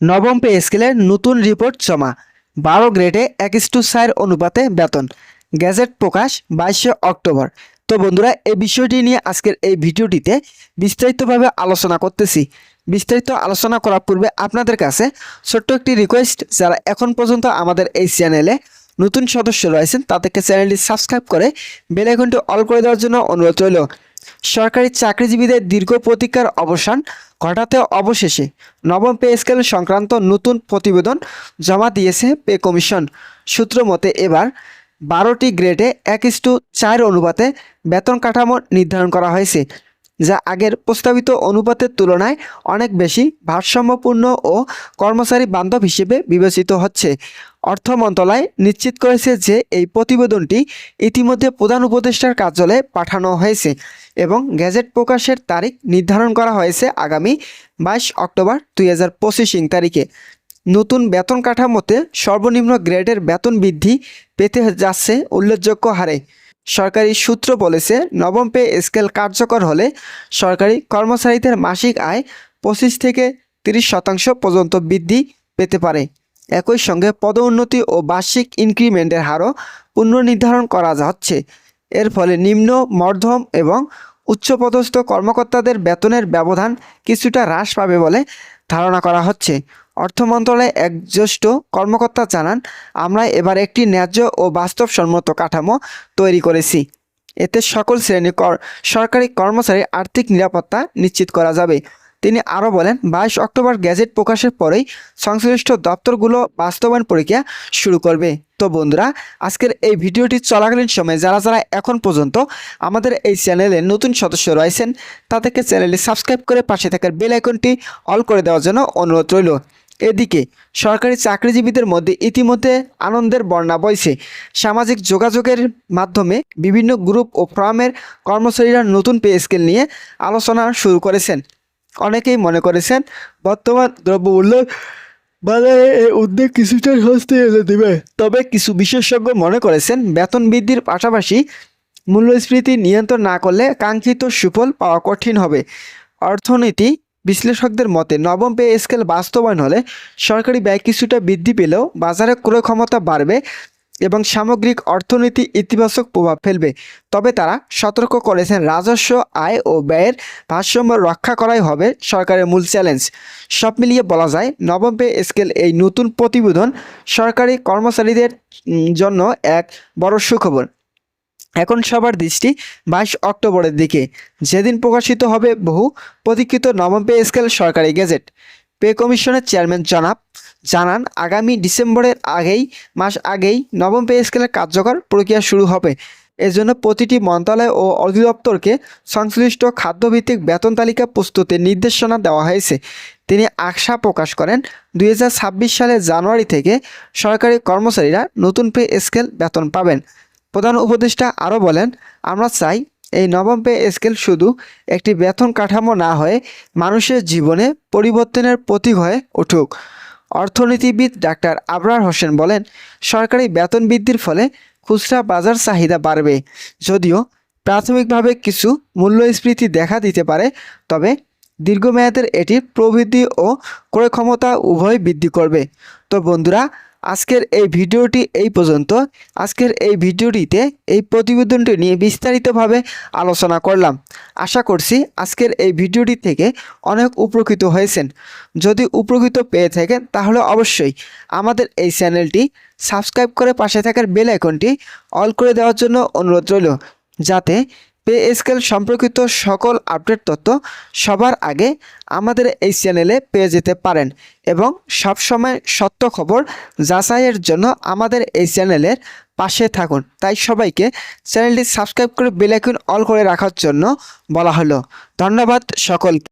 নবম পে স্কেলের নতুন রিপোর্ট জমা। বারো গ্রেডে এক টু সাইর অনুপাতে বেতন। গ্যাজেট প্রকাশ বাইশে অক্টোবর। তো বন্ধুরা, এই বিষয়টি নিয়ে আজকের এই ভিডিওটিতে বিস্তারিতভাবে আলোচনা করতেছি। বিস্তারিত আলোচনা করার পূর্বে আপনাদের কাছে ছোট্ট একটি রিকোয়েস্ট যারা এখন পর্যন্ত আমাদের এই চ্যানেলে নতুন সদস্য রয়েছেন, তাদেরকে চ্যানেলটি সাবস্ক্রাইব করে বেল আইকনটি অল করে দেওয়ার জন্য অনুরোধ রইল। সরকারি চাকরিজীবীদের দীর্ঘ প্রতীক্ষার অবসান ঘটাতে অবশেষে নবম পে স্কেল সংক্রান্ত নতুন প্রতিবেদন জমা দিয়েছে পে কমিশন। সূত্র মতে এবার বারোটি গ্রেডে এক ইস্টু চার অনুপাতে বেতন কাঠামো নির্ধারণ করা হয়েছে। যা আগের প্রস্তাবিত অনুপাতের তুলনায় অনেক বেশি ভারসাম্যপূর্ণ ও কর্মচারী বান্ধব হিসেবে বিবেচিত হচ্ছে। অর্থ মন্ত্রণালয় নিশ্চিত করেছে যে এই প্রতিবেদনটি ইতিমধ্যে প্রধান উপদেষ্টার কার্যালয়ে পাঠানো হয়েছে এবং গ্যাজেট প্রকাশের তারিখ নির্ধারণ করা হয়েছে আগামী বাইশ অক্টোবর দুই হাজার পঁচিশ তারিখে। নতুন বেতন কাঠামোতে সর্বনিম্ন গ্রেডের বেতন বৃদ্ধি পেতে যাচ্ছে উল্লেখযোগ্য হারে। সরকারি সূত্র বলেছে, নবম পে স্কেল কার্যকর হলে সরকারি কর্মচারীদের মাসিক আয় পঁচিশ থেকে তিরিশ শতাংশ পর্যন্ত বৃদ্ধি পেতে পারে। একই সঙ্গে পদোন্নতি ও বার্ষিক ইনক্রিমেন্টের হারও পুনর্নির্ধারণ করা হচ্ছে এর ফলে নিম্ন, মধ্যম এবং উচ্চপদস্থ কর্মকর্তাদের বেতনের ব্যবধান কিছুটা হ্রাস পাবে বলে ধারণা করা হচ্ছে। অর্থ মন্ত্রণালয়ের এক জ্যেষ্ঠ কর্মকর্তা জানান, আমরা এবার একটি ন্যায্য ও বাস্তবসম্মত কাঠামো তৈরি করেছি। এতে সকল শ্রেণি কর, সরকারি কর্মচারীর আর্থিক নিরাপত্তা নিশ্চিত করা যাবে। তিনি আরও বলেন, বাইশ অক্টোবর গ্যাজেট প্রকাশের পরেই সংশ্লিষ্ট দপ্তরগুলো বাস্তবায়ন প্রক্রিয়া শুরু করবে। তো বন্ধুরা, আজকের এই ভিডিওটি চলাকালীন সময়ে যারা যারা এখন পর্যন্ত আমাদের এই চ্যানেলে নতুন সদস্য রয়েছেন, তাদেরকে চ্যানেলটি সাবস্ক্রাইব করে পাশে থাকার বেল আইকনটি অল করে দেওয়ার জন্য অনুরোধ রইল। এদিকে, সরকারি চাকরিজীবীদের মধ্যে ইতিমধ্যে আনন্দের বর্ণা বইছে। সামাজিক যোগাযোগের মাধ্যমে বিভিন্ন গ্রুপ ও ফর্মের কর্মচারীরা নতুন পে স্কেল নিয়ে আলোচনা শুরু করেছেন। অনেকেই মনে করেছেন, বর্তমান দ্রব্য মূল্য বাজারে এই উদ্যোগ কিছুটা স্বস্তি এনে দেবে। তবে কিছু বিশেষজ্ঞ মনে করেছেন, বেতন বৃদ্ধির পাশাপাশি মূল্যস্ফীতি নিয়ন্ত্রণ না করলে কাঙ্ক্ষিত সুফল পাওয়া কঠিন হবে। অর্থনীতি বিশ্লেষকদের মতে, নবম পে স্কেল বাস্তবায়ন হলে সরকারি ব্যয় কিছুটা বৃদ্ধি পেলেও বাজারে ক্রয় ক্ষমতা বাড়বে। এবং সামগ্রিক অর্থনীতি ইতিবাচক প্রভাব ফেলবে। তবে তারা সতর্ক করেছেন, রাজস্ব, আয় ও ব্যয়ের ভারসাম্য রক্ষা করাই হবে সরকারের মূল চ্যালেঞ্জ। সব মিলিয়ে বলা যায়, নবম পে স্কেল এই নতুন প্রতিবেদন সরকারি কর্মচারীদের জন্য এক বড় সুখবর। এখন সবার দৃষ্টি বাইশ অক্টোবরের দিকে। যেদিন প্রকাশিত হবে বহু প্রতীক্ষিত নবম পে স্কেল সরকারি গেজেট। পে কমিশনের চেয়ারম্যান জনাব জানান, আগামী ডিসেম্বরের আগেই, মাস আগেই নবম পে স্কেলের কার্যকর প্রক্রিয়া শুরু হবে। এজন্য প্রতিটি মন্ত্রণালয় ও অধিদপ্তরকে সংশ্লিষ্ট খাদ্যভিত্তিক বেতন তালিকা প্রস্তুতের নির্দেশনা দেওয়া হয়েছে। তিনি আশা প্রকাশ করেন দু হাজার ছাব্বিশ সালের জানুয়ারি থেকে সরকারি কর্মচারীরা নতুন পে স্কেল বেতন পাবেন। প্রধান উপদেষ্টা আরও বলেন, আমরা চাই এই নবম পে স্কেল শুধু একটি বেতন কাঠামো না হয়ে মানুষের জীবনে পরিবর্তনের প্রতীক হয়ে উঠুক। অর্থনীতিবিদ ডাক্তার আবরার হোসেন বলেন, সরকারি বেতন বৃদ্ধির ফলে খুচরা বাজার চাহিদা বাড়বে। যদিও প্রাথমিকভাবে কিছু মূল্যস্ফীতি দেখা দিতে পারে, তবে দীর্ঘমেয়াদের এটি প্রবৃদ্ধি ও ক্রয় ক্ষমতা উভয় বৃদ্ধি করবে। তো বন্ধুরা আজকের এই ভিডিওটি এই পর্যন্ত। আজকের এই ভিডিওটিতে এই প্রতিবেদনটি নিয়ে বিস্তারিতভাবে আলোচনা করলাম। আশা করছি আজকের এই ভিডিওটি থেকে অনেক উপকৃত হয়েছেন। যদি উপকৃত পেয়ে থাকেন, তাহলে অবশ্যই আমাদের এই চ্যানেলটি সাবস্ক্রাইব করে পাশে থাকার বেল আইকনটি অল করে দেওয়ার জন্য অনুরোধ রইল, যাতে পে স্কেল সম্পর্কিত সকল আপডেট তথ্য সবার আগে আমাদের এই চ্যানেলে পেয়ে যেতে পারেন এবং সবসময় সত্য খবর যাচাইয়ের জন্য আমাদের এই চ্যানেলের পাশে থাকুন। তাই সবাইকে চ্যানেলটি সাবস্ক্রাইব করে বেলাইকুন অল করে রাখার জন্য বলা হলো। ধন্যবাদ সকলকে।